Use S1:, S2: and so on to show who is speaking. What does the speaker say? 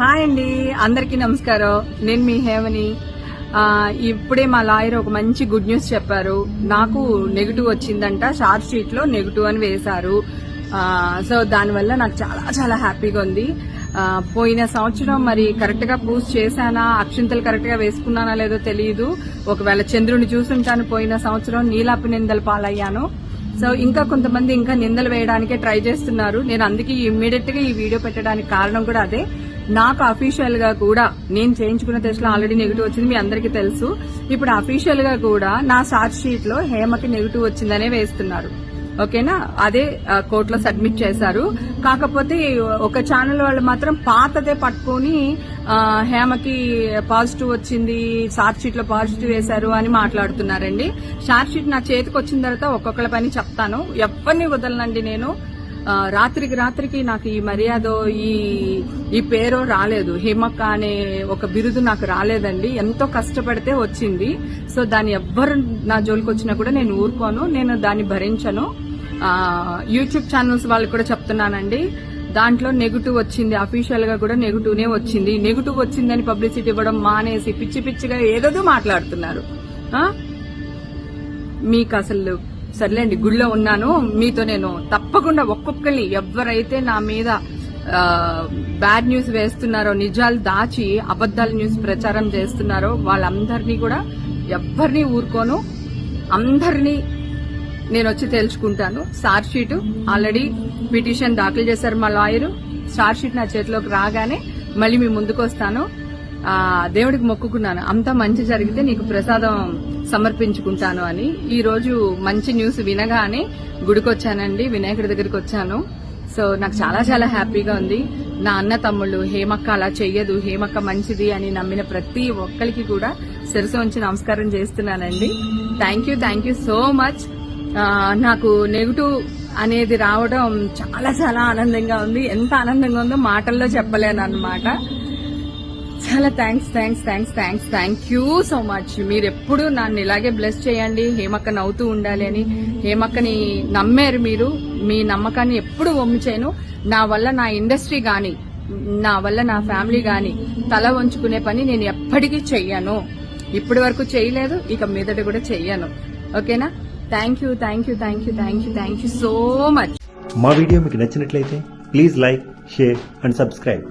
S1: Hi అండి అందరికీ నమస్కారం. నేను మీ హేమని. ఇప్పుడే మా లాయర్ ఒక మంచి గుడ్ న్యూస్ చెప్పారు. నాకు నెగిటివ్ వచ్చిందంట షార్ట్ షీట్లో నెగిటివ్ అని వేశారు. సో దానివల్ల నాకు చాలా చాలా హ్యాపీగా ఉంది. పోయిన సంవత్సరం మరి కరెక్ట్గా పూజ చేశానా అక్షింతలు కరెక్ట్గా వేసుకున్నానా లేదో తెలియదు ఒకవేళ చంద్రుని చూసుంటాను పోయిన సంవత్సరం నీలాపి నిందలు పాలయ్యాను. సో ఇంకా కొంతమంది ఇంకా నిందలు వేయడానికే ట్రై చేస్తున్నారు. నేను అందుకే ఇమ్మీడియట్గా ఈ వీడియో పెట్టడానికి కారణం కూడా అదే. నాకు అఫీషియల్గా కూడా నేను చేయించుకున్న టెస్ట్లో ఆల్రెడీ నెగిటివ్ వచ్చింది మీ అందరికీ తెలుసు. ఇప్పుడు అఫీషియల్గా కూడా నా షార్ట్ షీట్లో హేమకి నెగిటివ్ వచ్చిందనే వేస్తున్నారు. ఓకేనా? అదే కోర్టులో సబ్మిట్ చేశారు. కాకపోతే ఒక ఛానల్ వాళ్ళు మాత్రం పాతదే పట్టుకొని హేమకి పాజిటివ్ వచ్చింది షార్ట్షీట్లో షీట్లో పాజిటివ్ వేశారు అని మాట్లాడుతున్నారండి. షార్ట్షీట్ నా చేతికి వచ్చిన తర్వాత ఒక్కొక్కళ్ళ పని చెప్తాను. ఎవరిని వదలనండి నేను. రాత్రికి రాత్రికి నాకు ఈ మర్యాద ఈ ఈ పేరు రాలేదు. హిమక్క అనే ఒక బిరుదు నాకు రాలేదండి. ఎంతో కష్టపడితే వచ్చింది. సో దాన్ని ఎవ్వరు నా జోలికి వచ్చినా కూడా నేను ఊరుకోను. నేను దాన్ని భరించను. యూట్యూబ్ ఛానల్స్ వాళ్ళకి కూడా చెప్తున్నానండి. దాంట్లో నెగిటివ్ వచ్చింది అఫీషియల్గా కూడా నెగిటివ్నే వచ్చింది. నెగిటివ్ వచ్చిందని పబ్లిసిటీ ఇవ్వడం మానేసి పిచ్చి పిచ్చిగా ఏదోదో మాట్లాడుతున్నారు. మీకు అసలు సర్లేండి గుడిలో ఉన్నాను. మీతో నేను తప్పకుండా ఒక్కొక్కరిని ఎవరైతే నా మీద బ్యాడ్ న్యూస్ వేస్తున్నారో నిజాలు దాచి అబద్దాల న్యూస్ ప్రచారం చేస్తున్నారో వాళ్ళందరినీ కూడా ఎవ్వరిని ఊరుకోను. అందరినీ నేను వచ్చి తెలుసుకుంటాను చార్జ్ షీట్ ఆల్రెడీ పిటిషన్ దాఖలు చేశారు మా లాయర్ చార్జ్ షీట్ నా చేతిలోకి రాగానే మళ్ళీ మీ ముందుకు వస్తాను దేవుడికి మొక్కుకున్నాను. అంతా మంచి జరిగితే నీకు ప్రసాదం సమర్పించుకుంటాను అని. ఈ రోజు మంచి న్యూస్ వినగానే గుడికి వచ్చానండి వినాయకుడి దగ్గరికి వచ్చాను. సో నాకు చాలా చాలా హ్యాపీగా ఉంది. నా అన్న తమ్ముళ్ళు హేమక్క అలా చెయ్యదు. హేమక్క మంచిది అని నమ్మిన ప్రతి ఒక్కరికి కూడా శిరసు ఉంచి నమస్కారం చేస్తున్నానండి. Thank you thank you so much నాకు నెగిటివ్ అనేది రావడం చాలా చాలా ఆనందంగా ఉంది. ఎంత ఆనందంగా ఉందో మాటల్లో చెప్పలేను అనమాట చాలా thanks thanks thanks thanks thank you so much మీరు ఎప్పుడు నన్ను ఇలాగే బ్లెస్ చేయండి. హేమక్క నవ్వుతూ ఉండాలి అని. హేమక్కని నమ్మారు మీరు. మీ నమ్మకాన్ని ఎప్పుడు వమ్ము చేయను. నా వల్ల నా ఇండస్ట్రీ గాని నా వల్ల నా ఫ్యామిలీ గాని తల వంచుకునే పని నేను ఎప్పటికీ చెయ్యను. ఇప్పటి వరకు చేయలేదు. ఇక మీదట కూడా చెయ్యను. ఓకేనా? Thank you thank you thank you thank you thank you so much
S2: మా వీడియో మీకు నచ్చినట్లయితే please like share and subscribe.